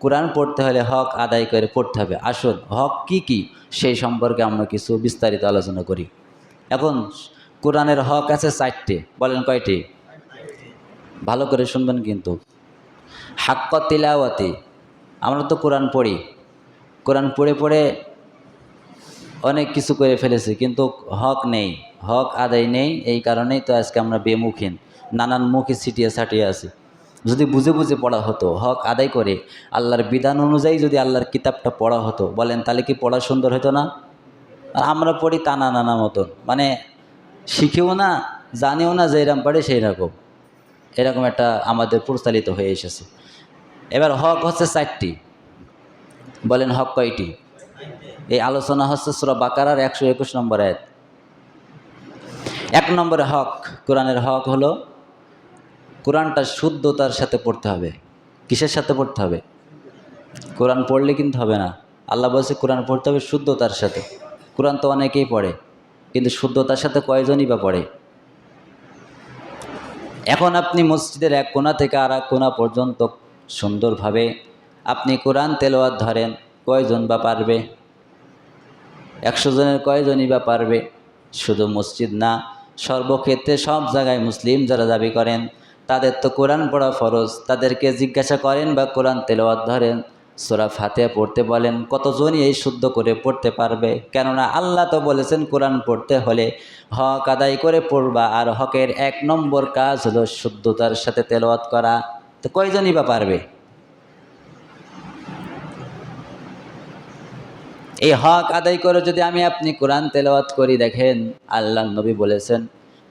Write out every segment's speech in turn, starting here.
কোরআন পড়তে হলে হক আদায় করে পড়তে হবে। আসুন হক কি কি সেই সম্পর্কে আমরা কিছু বিস্তারিত আলোচনা করি। এখন কোরআনের হক আছে চারটে। বলেন কয়টি? ভালো করে শুনবেন কিন্তু। হাক্ক তিলাওয়াতি। আমরা তো কোরআন পড়ি। কোরআন পড়ে পড়ে অনেক কিছু করে ফেলেছি, কিন্তু হক নেই। হক আদায় নেই, এই কারণেই তো আজকে আমরা বেমুখীন নানান মুখে ছিটিয়ে ছাটিয়ে আছি। যদি বুঝে বুঝে পড়া হতো, হক আদায় করে, আল্লাহর বিধান অনুযায়ী যদি আল্লাহর কিতাবটা পড়া হতো, বলেন তাহলে কি পড়া সুন্দর হতো না? আর আমরা পড়ি টানা নানা মতন মানে শিখেও না, জানিও না যে এরকম পারে সেই রকম এরকম একটা আমাদের প্রচালিত হয়ে এসেছে। এবার হক হচ্ছে চারটি। বলেন হক কয়টি? এই আলোচনা হচ্ছে সুরা বাকারার একশো একুশ নম্বর আয়াত। এক নম্বরে হক, কোরআনের হক হলো কোরআনটা শুদ্ধতার সাথে পড়তে হবে। কিসের সাথে পড়তে হবে? কোরআন পড়লে কিন্তু হবে না। আল্লাহ বলছে কোরআন পড়তে হবে শুদ্ধতার সাথে। কোরআন তো অনেকেই পড়ে, কিন্তু শুদ্ধতার সাথে কয়জনই বা পড়ে? এখন আপনি মসজিদের এক কোণা থেকে আর এক কোণা পর্যন্ত সুন্দরভাবে আপনি কোরআন তেলোয়াত ধরেন, কয়জন বা পারবে? একশো জনের কয়জনই বা পারবে? শুধু মসজিদ না, সর্বক্ষেত্রে সব জায়গায় মুসলিম যারা দাবি করেন তাদের তো কোরআন পড়া ফরজ। তাদেরকে জিজ্ঞাসা করেন বা কোরআন তেলাওয়াত ধরেন। সোরা ফাতে পড়তে বলেন, কতজনই এই শুদ্ধ করে পড়তে পারবে? কেননা আল্লাহ তো বলেছেন, কোরআন পড়তে হলে হক আদায় করে পড়বা আর হকের এক নম্বর কাজ হলো শুদ্ধতার সাথে তেলাওয়াত করা। তো কয়জনই বা পারবে? এই হক আদায় করে যদি আমি আপনি কোরআন তেলাওয়াত করি, দেখেন আল্লাহ নবী বলেছেন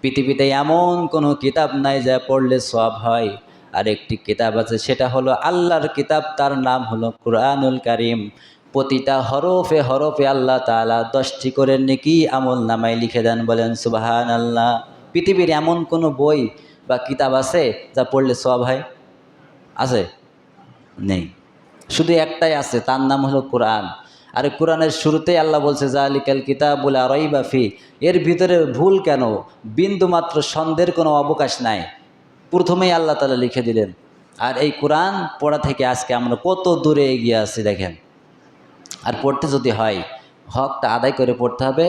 পৃথিবীতে এমন কোনো কিতাব নাই যা পড়লে সব হয়। আর একটি কিতাব আছে, সেটা হলো আল্লাহর কিতাব, তার নাম হলো কোরআনুল কারিম। প্রতিটা হরফে হরফে আল্লাহ তাআলা দশটি করে নেকি আমল নামায় লিখে দেন, বলেন সুবাহান আল্লাহ পৃথিবীর এমন কোনো বই বা কিতাব আছে যা পড়লে সব হয়? আছে? নেই। শুধু একটাই আছে, তার নাম হলো কোরআন। আর কোরআনের শুরুতেই আল্লাহ বলছে যা জালিকাল কিতাব বলে আরই বাফি এর ভিতরে ভুল কেন? বিন্দু মাত্র সন্দেহের কোনো অবকাশ নাই। প্রথমেই আল্লাহ তালা লিখে দিলেন, আর এই কোরআন পড়া থেকে আজকে আমরা কত দূরে এগিয়ে আছি দেখেন। আর পড়তে যদি হয়, হকটা আদায় করে পড়তে হবে।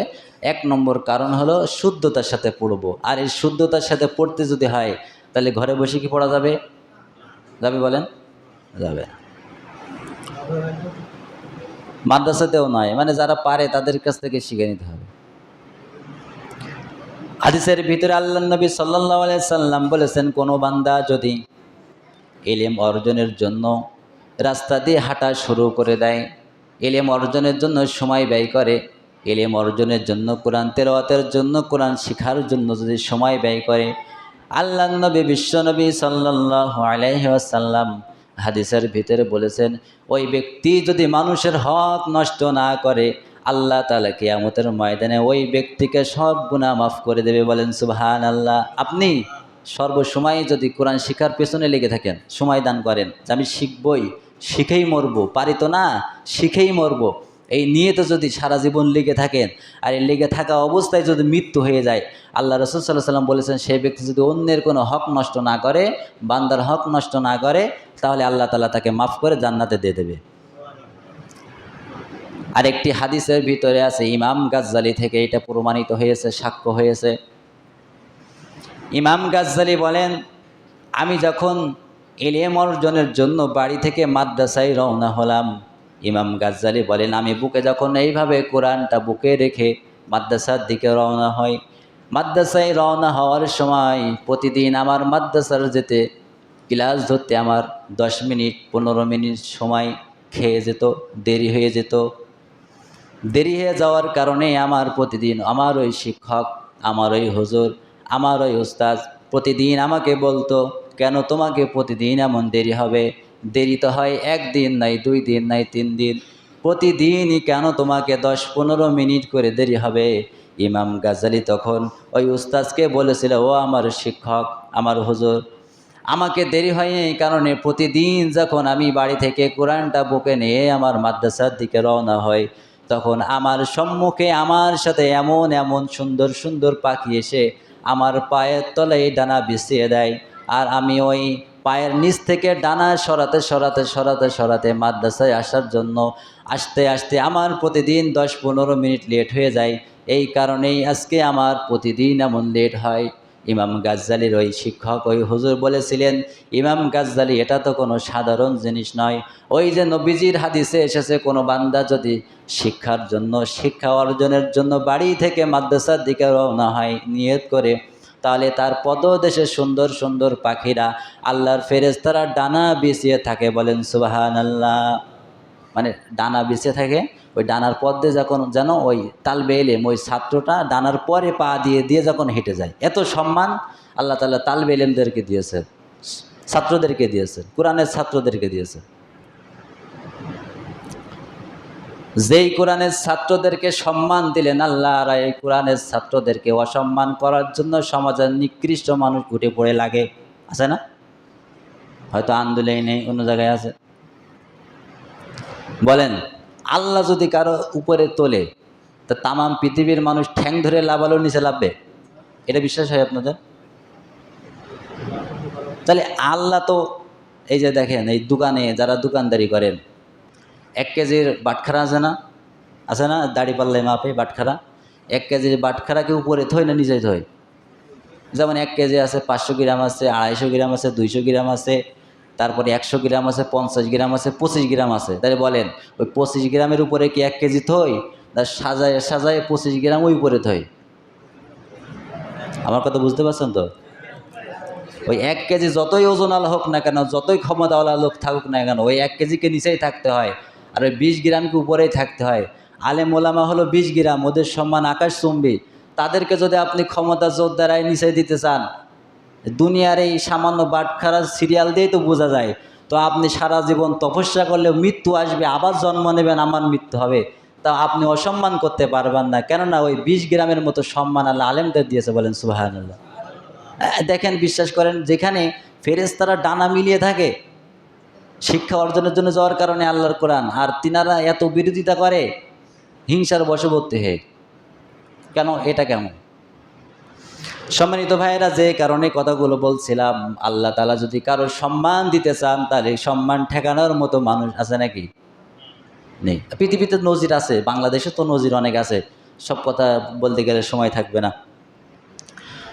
এক নম্বর কারণ হলো শুদ্ধতার সাথে পড়ব। আর এই শুদ্ধতার সাথে পড়তে যদি হয়, তাহলে ঘরে বসে কি পড়া যাবে? যাবে বলেন? যাবে। মাদ্রাসাতেও নয় মানে যারা পারে তাদের কাছ থেকে শিখে নিতে হবে। হাদিসের ভিতরে আল্লাহ নবী সাল্লাহ সাল্লাম বলেছেন, কোনো বান্দা যদি এলেম অর্জনের জন্য রাস্তা দিয়ে হাঁটা শুরু করে দেয় এলেম অর্জনের জন্য সময় ব্যয় করে এলেম অর্জনের জন্য কোরআন তেরোয়াতের জন্য কোরআন শিখার জন্য যদি সময় ব্যয় করে আল্লাহ নবী বিশ্বনবী সাল্লাহ আলাইসাল্লাম হাদিসের ভিতরে বলেছেন, ওই ব্যক্তি যদি মানুষের হক নষ্ট না করে, আল্লাহ তালা কিয়ামতের ময়দানে ওই ব্যক্তিকে সব গুণা মাফ করে দেবে। বলেন সুবহান আল্লাহ আপনি সর্বসময় যদি কোরআন শিখার পেছনে লেগে থাকেন, সময় দান করেন, যে আমি শিখবই, শিখেই মরবো, পারি তো না? শিখেই মরবো। এই নিয়ে তো যদি সারা জীবন লেগে থাকেন, আর এই লেগে থাকা অবস্থায় যদি মৃত্যু হয়ে যায়, আল্লাহ রসুল সাল্লাহ সাল্লাম বলেছেন সেই ব্যক্তি যদি অন্যের কোনো হক নষ্ট না করে, বান্দার হক নষ্ট না করে, তাহলে আল্লাহ তালা তাকে মাফ করে জান্নাতে দিয়ে দেবে। আর একটি হাদিসের ভিতরে আছে, ইমাম গাজ্জালি থেকে এটা প্রমাণিত হয়েছে, সাক্ষ্য হয়েছে। ইমাম গাজ্জালি বলেন, আমি যখন এলিএম অর্জনের জন্য বাড়ি থেকে মাদ্রাসায় রওনা হলাম ইমাম গাজ্জালি বলেন, আমি বুকে যখন এইভাবে কোরআনটা বুকে রেখে মাদ্রাসার দিকে রওনা হয় মাদ্রাসায় রওনা হওয়ার সময় প্রতিদিন আমার মাদ্রাসার যেতে ক্লাস ধরতে আমার দশ মিনিট, পনেরো মিনিট সময় খেয়ে যেত, দেরি হয়ে যেত। দেরি হয়ে যাওয়ার কারণে আমার প্রতিদিন, আমার ওই শিক্ষক, আমার ওই হুজুর, আমার ওই উস্তাদ প্রতিদিন আমাকে বলতো, কেন তোমাকে প্রতিদিন এমন দেরি হবে? দেরি তো হয় একদিন নাই, দুই দিন নাই, তিন দিন। প্রতিদিনই কেন তোমাকে দশ পনেরো মিনিট করে দেরি হবে? ইমাম গাজালি তখন ওই উস্তাদকে বলেছিল, ও আমার শিক্ষক, আমার হুজুর, আমাকে দেরি হয় এই কারণে প্রতিদিন যখন আমি বাড়ি থেকে কোরআনটা বুকে নিয়ে আমার মাদ্রাসার দিকে রওনা হয় তখন আমার সম্মুখে আমার সাথে এমন এমন সুন্দর সুন্দর পাখি এসে আমার পায়ের তলায় ডানা বিছিয়ে দেয়। আর আমি ওই পায়ের নিচ থেকে ডানা সরাতে সরাতে সরাতে সরাতে মাদ্রাসায় আসার জন্য আসতে আসতে আমার প্রতিদিন দশ পনেরো মিনিট লেট হয়ে যায়। এই কারণেই আজকে আমার প্রতিদিন এমন লেট হয়। ইমাম গাজ্জালির ওই শিক্ষক, ওই হুজুর বলেছিলেন, ইমাম গাজ্জালি, এটা তো কোনো সাধারণ জিনিস নয়। ওই যে নবীজির হাদিসে এসেছে, কোনো বান্দা যদি শিক্ষার জন্য, শিক্ষা অর্জনের জন্য বাড়ি থেকে মাদ্রাসার দিকে রওনা হয়, নিয়ত করে তাহলে তার পদদেশে সুন্দর সুন্দর পাখিরা আল্লাহর ফেরেস্তারা ডানা বিছিয়ে থাকে বলেন সুবাহান আল্লাহ মানে ডানা বিছিয়ে থাকে, ওই ডানার পথ দিয়ে যখন যেন ওই তালবে এলেম ওই ছাত্রটা ডানার পরে পা দিয়ে দিয়ে যখন হেঁটে যায়, এত সম্মান আল্লাহ তালা তালবে এলেমদেরকে দিয়েছে ছাত্রদেরকে দিয়েছে কোরআনের ছাত্রদেরকে দিয়েছে যেই কোরআনের ছাত্রদেরকে সম্মান দিলেন আল্লাহ, আর এই কোরআনের ছাত্রদেরকে অসম্মান করার জন্য সমাজের নিকৃষ্ট মানুষ উঠে পড়ে লাগে। আছে না? হয়তো আন্দোলনে নেই, অন্য জায়গায় আছে। বলেন, আল্লাহ যদি কারও উপরে তোলে, তা তামাম পৃথিবীর মানুষ ঠ্যাং ধরে লাভালো নিচে লাভবে এটা বিশ্বাস হয় আপনাদের? তাহলে আল্লাহ তো, এই যে দেখেন, এই দোকানে যারা দোকানদারি করেন এক কেজির বাটখারা আছে না? আছে না? দাড়ি পাল্লায় মাপে বাটখারা। এক কেজির বাটখারাকে উপরে থই না নিচে থই? যেমন এক কেজি আছে পাঁচশো গ্রাম আছে, আড়াইশো গ্রাম আছে, দুইশো গ্রাম আছে, তারপরে একশো গ্রাম আছে, পঞ্চাশ গ্রাম আছে, পঁচিশ গ্রাম আছে। তাহলে বলেন, ওই পঁচিশ গ্রামের উপরে কি এক কেজি থই? তার সাজায় সাজায় পঁচিশ গ্রাম ওই উপরে থই? আমার কথা বুঝতে পারছেন তো? ওই এক কেজি যতই ওজন ওজনাল হোক না কেন, যতই ক্ষমতাওয়ালা লোক থাকুক না কেন, ওই এক কেজিকে নিচেই থাকতে হয়। আর ওই বিশ গ্রামকে উপরেই থাকতে হয়। আলেম ওলামা হলো বিশ গ্রাম, ওদের সম্মান আকাশ চুম্বি তাদেরকে যদি আপনি ক্ষমতা জোর দ্বারাই নিচে দিতে চান, দুনিয়ার এই সামান্য বাটখারা সিরিয়াল দিয়েই তো বোঝা যায়। তো আপনি সারা জীবন তপস্যা করলেও মৃত্যু আসবে, আবার জন্ম নেবেন, আমার মৃত্যু হবে। তা আপনি অসম্মান করতে পারবেন না। কেননা ওই বিশ গ্রামের মতো সম্মান আল্লাহ আলেমদের দিয়েছে বলেন আল্লাহ দেখেন, বিশ্বাস করেন, যেখানে ফেরেস্তারা ডানা মিলিয়ে থাকে শিক্ষা অর্জনের জন্য যাওয়ার কারণে আল্লাহর কোরআন। আর তিনারা এত বিরোধিতা করে, হিংসার বশবর্তী হয়ে। কেন? এটা কেমন? সম্মানিত ভাইয়েরা, যে কারণে কথাগুলো বলছিলাম, আল্লাহ তালা যদি কারও সম্মান দিতে চান, তাহলে সম্মান ঠেকানোর মতো মানুষ আছে নাকি? নেই। পৃথিবীতে নজির আছে, বাংলাদেশে তো নজির অনেক আছে। সব কথা বলতে গেলে সময় থাকবে না।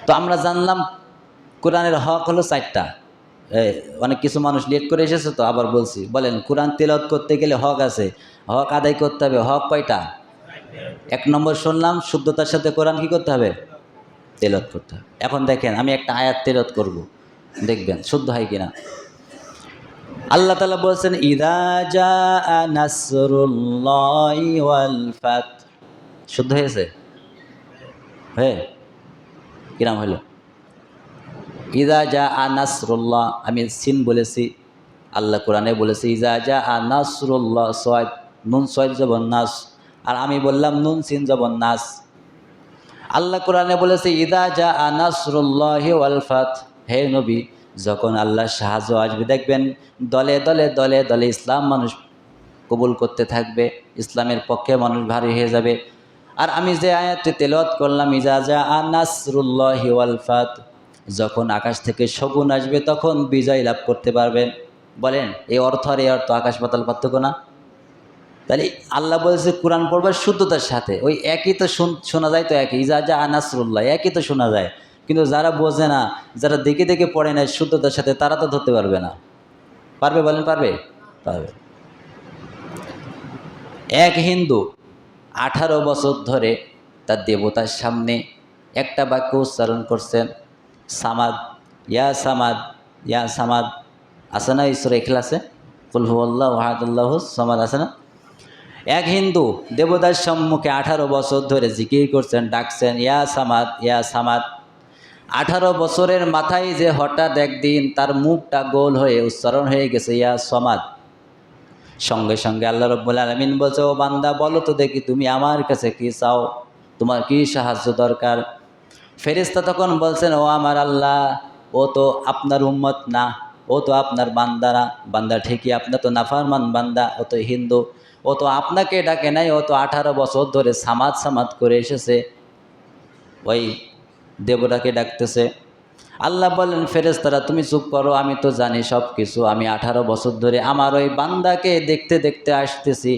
তো আমরা জানলাম, কোরআনের হক হলো চারটা। অনেক কিছু মানুষ লেট করে এসেছে তো, আবার বলছি, বলেন, কোরআন তেলত করতে গেলে হক আছে, হক আদায় করতে হবে, হক কয়টা? এক নম্বর শুনলাম, শুদ্ধতার সাথে কোরআন কি করতে হবে? তেলত করতে হবে। এখন দেখেন, আমি একটা আয়াত তেলত করব। দেখবেন, শুদ্ধ হয় কিনা? আল্লাহ তালা বলছেন, ইদা জা নাসরুল্লাহি ওয়াল শুদ্ধ হয়েছে? হ্যাঁ? কিরাম হলো? ইদা যা আ নাসরুল্লাহ, আমি সিন বলেছি, আল্লাহ কোরআনে বলেছি ইজা যা আ নাসরুল্লাহ, সয়েদ, নুন, সয়েদ জবন নাস। আর আমি বললাম, নুন, সিন জবন নাস। আল্লাহ কোরআনে বলেছে, ইদা যা আ নাসরুল্লাহ ওয়ালফাত হে নবী, যখন আল্লাহ সাহায্য আসবে, দেখবেন দলে দলে দলে দলে ইসলাম মানুষ কবুল করতে থাকবে, ইসলামের পক্ষে মানুষ ভারী হয়ে যাবে। আর আমি যে আয়াতটি তেলত করলাম ইজাজা আ নাসরুল্লাহ ওয়ালফাত যখন আকাশ থেকে শগুন আসবে, তখন বিজয় লাভ করতে পারবেন। বলেন, এই অর্থ আর এই অর্থ আকাশ পাতাল পার্থক্য না? তাহলে আল্লাহ বলেছে, কোরআন পড়বার শুদ্ধতার সাথে, ওই একই তো শুন- যায় তো একই ইজাজা আ নাসরুল্লাহ, একই তো শোনা যায়। কিন্তু যারা বোঝে না, যারা দেখে দেখে পড়ে না শুদ্ধতার সাথে, তারা তো ধরতে পারবে না। পারবে বলেন, পারবে? পারবে। এক হিন্দু আঠারো বছর ধরে তার দেবতার সামনে একটা বাক্য উচ্চারণ করছেন সামাদ, ইয়া সামাদ ইয়া সামাদ, আছে না ঈশ্বর এখলাসে ফুলহু আল্লাহ ওয়াহাদুল্লাহ সামাদ, আছে না? এক হিন্দু দেবতার সম্মুখে আঠারো বছর ধরে জিকির করছেন, ডাকছেন, ইয়া সামাদ ইয়া সামাদ। আঠারো বছরের মাথায় যে হঠাৎ একদিন তার মুখটা গোল হয়ে উচ্চারণ হয়ে গেছে, ইয়া সমাদ। সঙ্গে সঙ্গে আল্লাহ রব্বুল আলমিন বলছে, ও বান্দা, বলো তো দেখি তুমি আমার কাছে কি চাও? তোমার কি সাহায্য দরকার? ফেরিস্তা তখন বলছেন, ও আমার আল্লাহ, ও তো আপনার উম্মত না, ও তো আপনার বান্দা না। বান্দা ঠিকই আপনার তো নাফারমান বান্দা, ও তো হিন্দু। ও তো আপনাকে ডাকে নাই, ও তো আঠারো বছর ধরে সামাদ সামাদ করে এসেছে। ওই দেবতাকে ডাকতেছে। আল্লাহ বললেন ফেরেস্তারা তুমি চুপ করো, আমি তো জানি সব কিছু আমি আঠারো বছর ধরে আমার ওই বান্দাকে দেখতে দেখতে আসতেছি।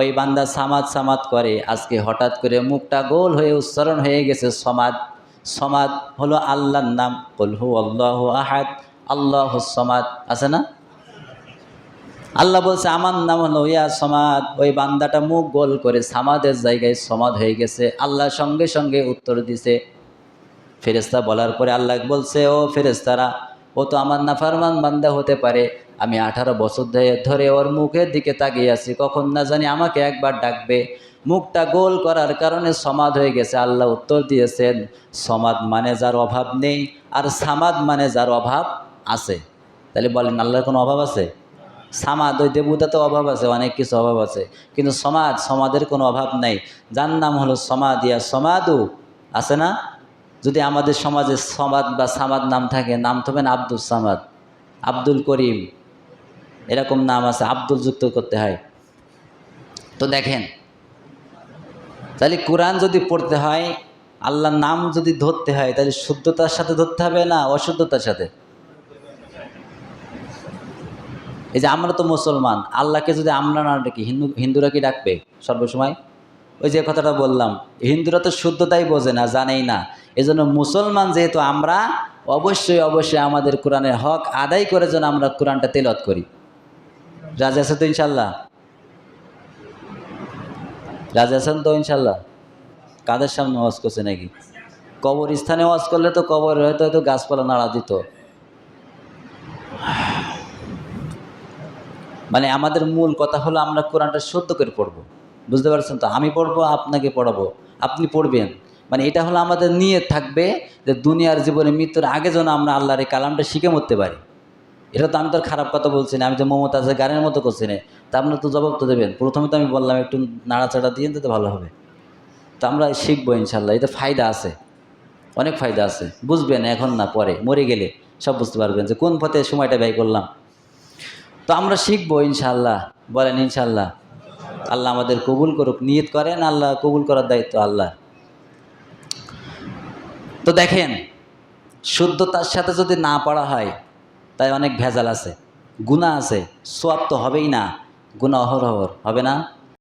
ওই বান্দা সামাদ সামাদ করে, আজকে হঠাৎ করে মুখটা গোল হয়ে উচ্চারণ হয়ে গেছে সমাদ সমাদ হলো আল্লাহর নাম। কলহু আল্লাহ আহাদ। আল্লাহ সমাদ। আছে না? আল্লাহ বলছে, আমার নাম হলো ইয়া সমাদ। ওই বান্দাটা মুখ গোল করে সামাদের জায়গায় সমাদ হয়ে গেছে। আল্লাহ সঙ্গে সঙ্গে উত্তর দিছে। ফেরেস্তা বলার পরে আল্লাহ বলছে, ও ফেরেস্তারা ও তো আমার নাফারমান বান্দা হতে পারে। আমি আঠারো বছর ধরে ধরে ওর মুখের দিকে তাকিয়ে আছি। কখন না জানি আমাকে একবার ডাকবে। মুখটা গোল করার কারণে সমাদ হয়ে গেছে। আল্লাহ উত্তর দিয়েছেন, সমাদ মানে যার অভাব নেই, আর সামাদ মানে যার অভাব আছে। তাহলে বলেন, আল্লাহর কোনো অভাব আছে? সামাদ, ওই দেবতাতে অভাব আছে, অনেক কিছু অভাব আছে। কিন্তু সমাজ সমাদের কোনো অভাব নাই। যার নাম হলো সমাদ ইয়া সমাদু আছে না? যদি আমাদের সমাজে সমাদ বা সামাদ নাম থাকে, নাম থবেন আব্দুল সামাদ, আব্দুল করিম। এরকম নাম আছে, আব্দুল যুক্ত করতে হয়। তো দেখেন তাহলে কোরআন যদি পড়তে হয়, আল্লাহর নাম যদি ধরতে হয়, তাহলে শুদ্ধতার সাথে ধরতে হবে না অশুদ্ধতার সাথে? এই যে আমরা তো মুসলমান, আল্লাহকে যদি আমরা না ডাকি, হিন্দু, হিন্দুরা কি ডাকবে সর্বসময়? ওই যে কথাটা বললাম, হিন্দুরা তো শুদ্ধতাই বোঝে না, জানেই না। এজন্য মুসলমান যেহেতু আমরা, অবশ্যই অবশ্যই আমাদের কোরআনের হক আদায় করে যেন আমরা কোরআনটা তেলত করি। রাজা আছে তো ইনশাল্লাহ? রাজা আছেন তো ইনশাল্লাহ? কাদের সামনে ওয়াজ করছে নাকি? কবর স্থানে ওয়াজ করলে তো কবর হয়তো হয়তো গাছপালা নাড়া দিত। মানে আমাদের মূল কথা হলো আমরা কোরআনটা সত্য করে পড়ব। বুঝতে পারছেন তো? আমি পড়ব, আপনাকে পড়াবো। আপনি পড়বেন। মানে এটা হলো আমাদের নিয়ে থাকবে যে দুনিয়ার জীবনে মৃত্যুর আগে যেন আমরা আল্লাহর এই কালামটা শিখে মরতে পারি। এটা তো আমি তো খারাপ কথা বলছি না। আমি যে মমতাজের গানের মতো করছি না। তা আপনার তো জবাব তো দেবেন। প্রথমে তো আমি বললাম, একটু নাড়াচাড়া দিয়ে তো ভালো হবে। তো আমরা শিখব ইনশাল্লাহ, এতে ফায়দা আছে। অনেক ফায়দা আছে। বুঝবেন এখন না, পরে। মরে গেলে সব বুঝতে পারবেন যে কোন পথে সময়টা ব্যয় করলাম। তো আমরা শিখব ইনশাল্লাহ। বলেন ইনশাল্লাহ। আল্লাহ আমাদের কবুল করুক, নিয়ত করেন, আল্লাহ কবুল করার দায়িত্ব আল্লাহ। তো দেখেন, শুদ্ধতার সাথে যদি না পড়া হয়, তাই অনেক ভেজাল আছে গুণা আছে সোয়াব তো হবেই না। গুণা অহর হবে না।